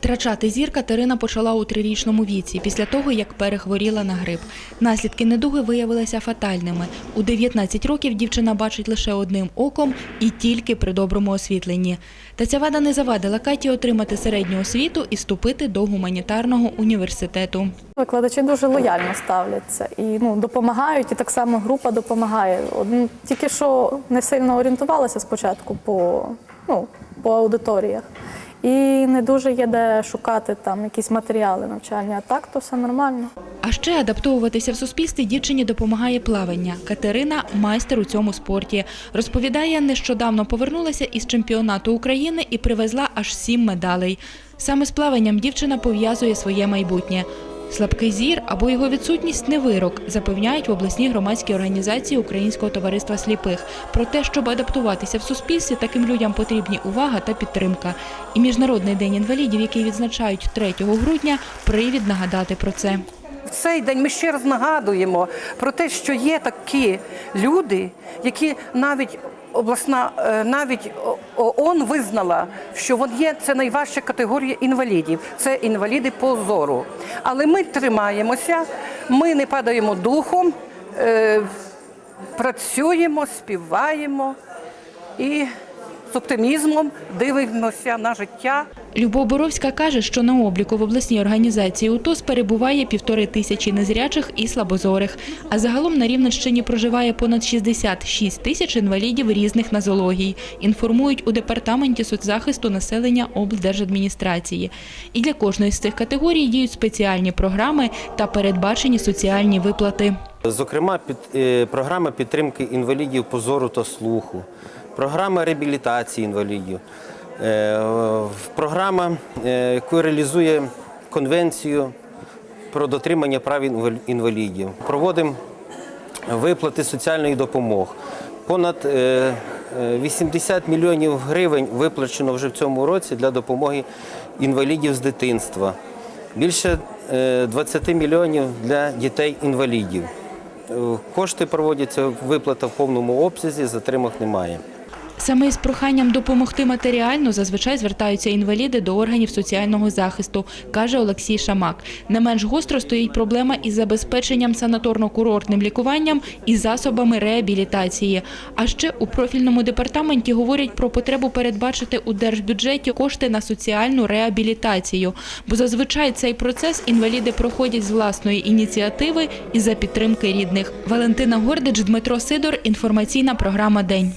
Втрачати зір Катерина почала у трирічному віці, після того, як перехворіла на грип. Наслідки недуги виявилися фатальними. У 19 років дівчина бачить лише одним оком і тільки при доброму освітленні. Та ця вада не завадила Каті отримати середню освіту і вступити до гуманітарного університету. Викладачі дуже лояльно ставляться і ну, допомагають, і так само група допомагає. Од- Тільки що не сильно орієнтувалася спочатку по, ну, по аудиторіях. І не дуже є де шукати там якісь матеріали навчальні. А так то все нормально. А ще адаптовуватися в суспільстві дівчині допомагає плавання. Катерина майстер у цьому спорті. Розповідає, нещодавно повернулася із чемпіонату України і привезла аж сім медалей. Саме з плаванням дівчина пов'язує своє майбутнє. Слабкий зір або його відсутність не вирок, запевняють в обласній громадській організації Українського товариства сліпих. Про те, щоб адаптуватися в суспільстві, таким людям потрібні увага та підтримка. І Міжнародний день інвалідів, який відзначають 3 грудня, привід нагадати про це. В цей день ми ще раз нагадуємо про те, що є такі люди, які навіть обласна, е, навіть ООН визнала, що вон є це найважча категорія інвалідів. Це інваліди по зору. Але ми тримаємося, ми не падаємо духом, е, працюємо, співаємо і з оптимізмом дивимося на життя. Любов Боровська каже, що на обліку в обласній організації УТОС перебуває півтори тисячі незрячих і слабозорих. А загалом на Рівненщині проживає понад 66 тисяч інвалідів різних нозологій. Інформують у департаменті соцзахисту населення облдержадміністрації. І для кожної з цих категорій діють спеціальні програми та передбачені соціальні виплати. Зокрема, під, е, програма підтримки інвалідів по зору та слуху, програма реабілітації інвалідів, програма, е, яку реалізує конвенцію про дотримання прав інвалідів. Проводимо виплати соціальної допомоги. Понад е, е, 80 мільйонів гривень виплачено вже в цьому році для допомоги інвалідів з дитинства. Більше е, 20 мільйонів для дітей-інвалідів. Е, Кошти проводяться, виплата в повному обсязі, затримок немає. Саме із проханням допомогти матеріально зазвичай звертаються інваліди до органів соціального захисту, каже Олексій Шамак. Не менш гостро стоїть проблема із забезпеченням санаторно-курортним лікуванням і засобами реабілітації. А ще у профільному департаменті говорять про потребу передбачити у держбюджеті кошти на соціальну реабілітацію. Бо зазвичай цей процес інваліди проходять з власної ініціативи і за підтримки рідних. Валентина Гордич, Дмитро Сидор. Інформаційна програма День.